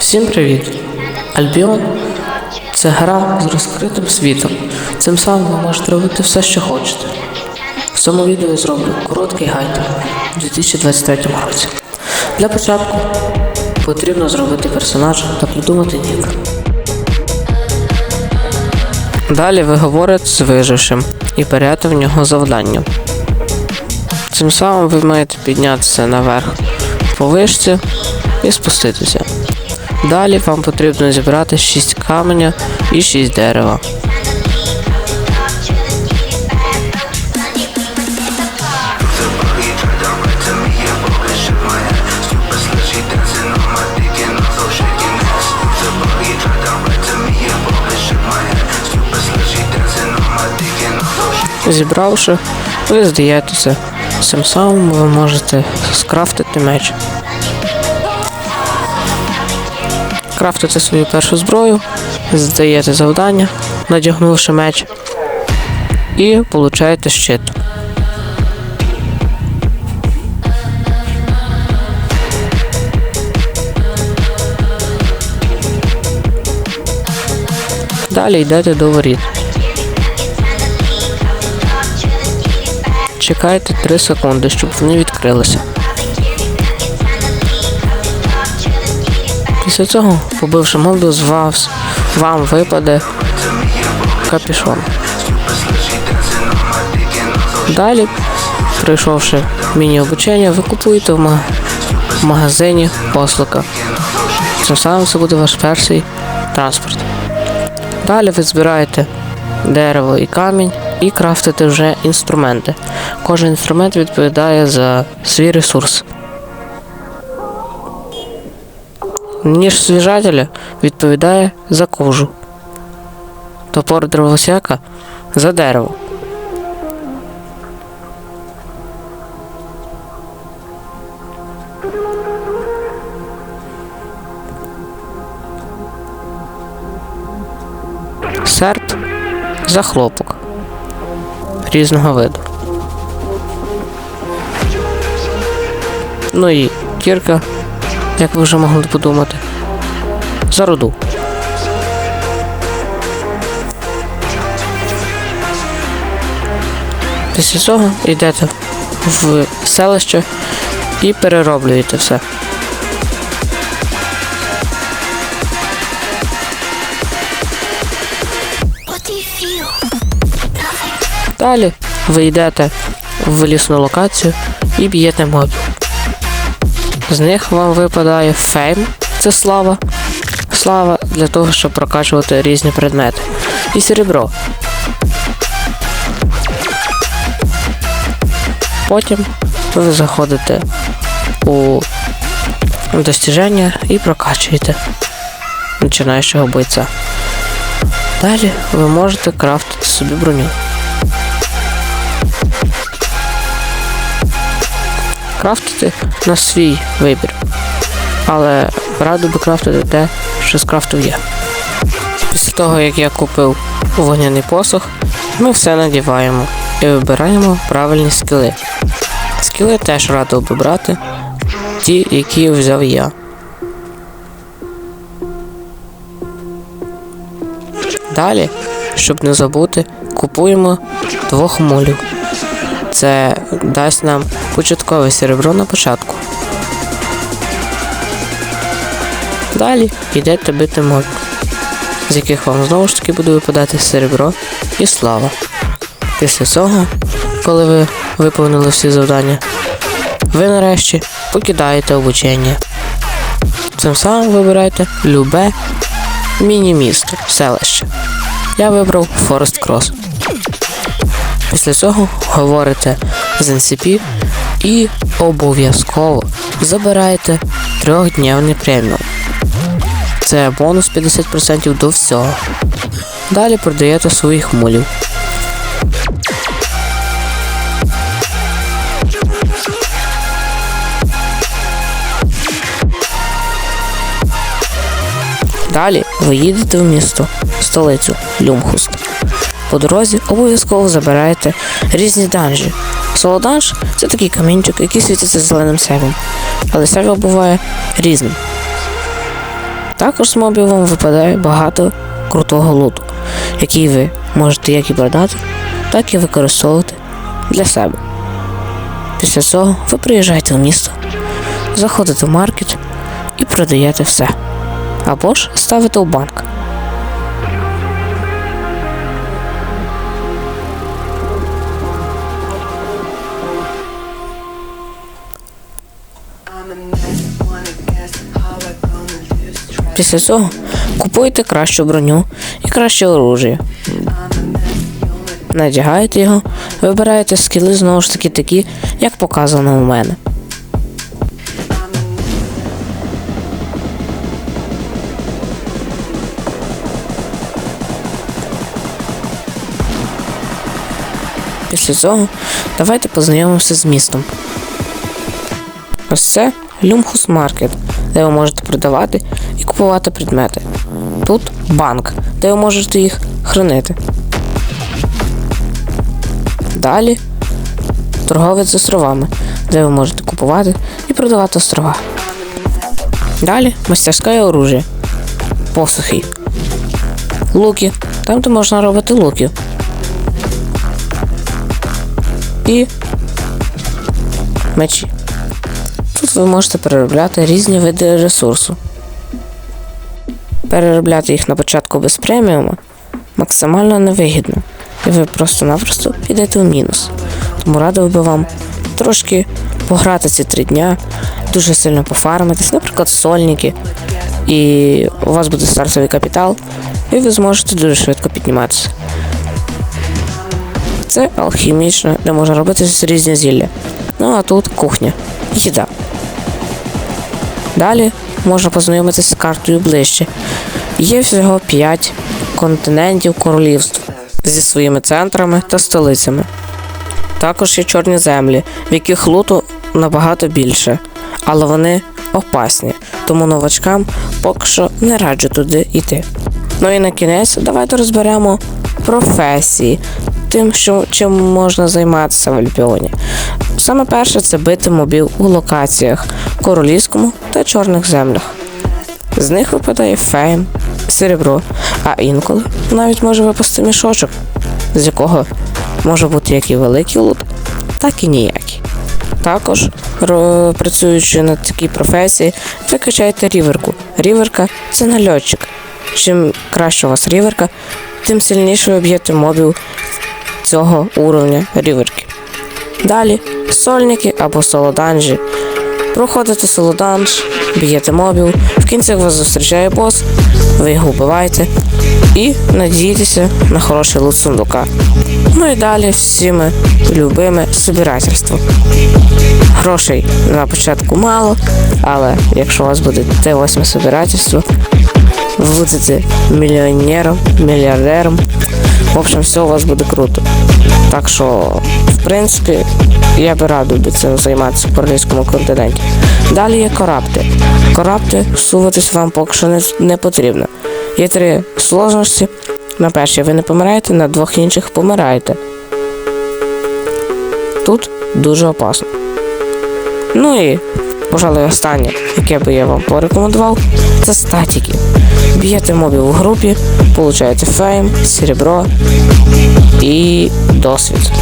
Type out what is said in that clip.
Всім привіт! Альбіон це гра з розкритим світом. Цим самим ви можете робити все, що хочете. В цьому відео я зроблю короткий гайд у 2023 році. Для початку потрібно зробити персонажа та придумати нік. Далі ви говорите з вижившим і берете в нього завдання. Цим самим ви маєте піднятися наверх по вишці і спуститися. Далі вам потрібно зібрати 6 каменя і 6 дерева. Зібравши, ви здаєтеся. Цим самим ви можете скрафтити меч. Крафтите свою першу зброю, здаєте завдання, надягнувши меч, і получаєте щит. Далі йдете до воріт. Чекайте 3 секунди, щоб вони відкрилися. Після цього, побивши мобів, з вас, вам випаде капюшон. Далі, пройшовши міні-обучення, ви купуєте в магазині послуга. Цим самим це буде ваш перший транспорт. Далі ви збираєте дерево і камінь і крафтите вже інструменти. Кожен інструмент відповідає за свій ресурс. Ніж свіжателя відповідає за кожу. Топор дровосяка за дерево. Серп за хлопок різного виду. Ну і кірка, як ви вже могли подумати. За руду. Після цього йдете в селище і перероблюєте все. Далі ви йдете в лісну локацію і б'єте мобів. З них вам випадає фейм, це слава. Слава для того, щоб прокачувати різні предмети. І серебро. Потім ви заходите у достіження і прокачуєте починаючого бойця. Далі ви можете крафтити собі броню. Крафтити на свій вибір. Але радо би крафтити те, що скрафтив я. Після того, як я купив вогняний посох, ми все надіваємо і вибираємо правильні скіли. Скіли теж радив би брати, ті, які взяв я. Далі, щоб не забути, купуємо двох мулів. Це дасть нам початкове серебро на початку. Далі йдете бити моб, з яких вам знову ж таки буде випадати серебро і слава. Після цього, коли ви виповнили всі завдання, ви нарешті покидаєте обучення. Цим самим вибираєте любе міні-місто, селище. Я вибрав Форест Крос. Після цього говорите з NCP і обов'язково забираєте трьохдневний преміум. Це бонус 50% до всього. Далі продаєте своїх мулів. Далі ви їдете в місто, столицю Люмхуст. По дорозі обов'язково забираєте різні данжі. Солоданж це такий камінчик, який світиться зеленим сяйвом, але сяйво буває різним. Також з мобів вам випадає багато крутого луту, який ви можете як і продати, так і використовувати для себе. Після цього ви приїжджаєте в місто, заходите в маркет і продаєте все. Або ж ставите у банк. Після цього купуєте кращу броню і краще оружие. Надягаєте його, вибираєте скіли знову ж таки такі, як показано у мене. Після цього давайте познайомимося з містом. Ось це Люмхус Маркет, де ви можете продавати і купувати предмети. Тут банк, де ви можете їх хранити. Далі торговець з островами, де ви можете купувати і продавати острова. Далі мастерська і оружие, посухи, луки, там де можна робити луки. і мечі. Тут ви можете переробляти різні види ресурсу. Переробляти їх на початку без преміума максимально невигідно, і ви просто-напросто підете в мінус. Тому радив би вам трошки пограти ці три дня, дуже сильно пофармитись, наприклад, сольники, і у вас буде стартовий капітал, і ви зможете дуже швидко підніматися. Це алхімічно, де можна робити різні зілля. Ну а тут кухня. Їда. Далі можна познайомитися з картою ближче. Є всього 5 континентів королівств зі своїми центрами та столицями. Також є чорні землі, в яких луту набагато більше, але вони опасні, тому новачкам поки що не раджу туди йти. Ну і на кінець давайте розберемо професії, тим, що чим можна займатися в Альбіоні. Саме перше це бити мобів у локаціях королівському та чорних землях. З них випадає фейм, серебро, а інколи навіть може випасти мішочок, з якого може бути як і великий лут, так і ніякий. Також, працюючи на такій професії, ви качаєте ріверку. Ріверка це нальотчик. Чим краще у вас ріверка, тим сильніше ви б'єте мобів цього уровня ріверки. Далі сольники або солоданжі. Проходите солоданж, б'єте мобів, в кінці вас зустрічає бос, ви його вбиваєте і надієтеся на хороший лут сундука. Ну і далі всіми любиме собирательство. Грошей на початку мало, але якщо у вас буде Т8 собирательство, ви будете мільйонером, мільярдером. В общем, все у вас буде круто. Так що, в принципі, я би радив би цим займатися в королівському континенті. Далі є корапти. Корапти всуватись вам поки що не, не потрібно. Є три сложності. На першій ви не помираєте, на двох інших помираєте. Тут дуже опасно. Ну і, пожалуй, останнє, яке би я вам порекомендував, це статіки. Б'єте мобів у групі, получаєте фейм, серебро і досвід.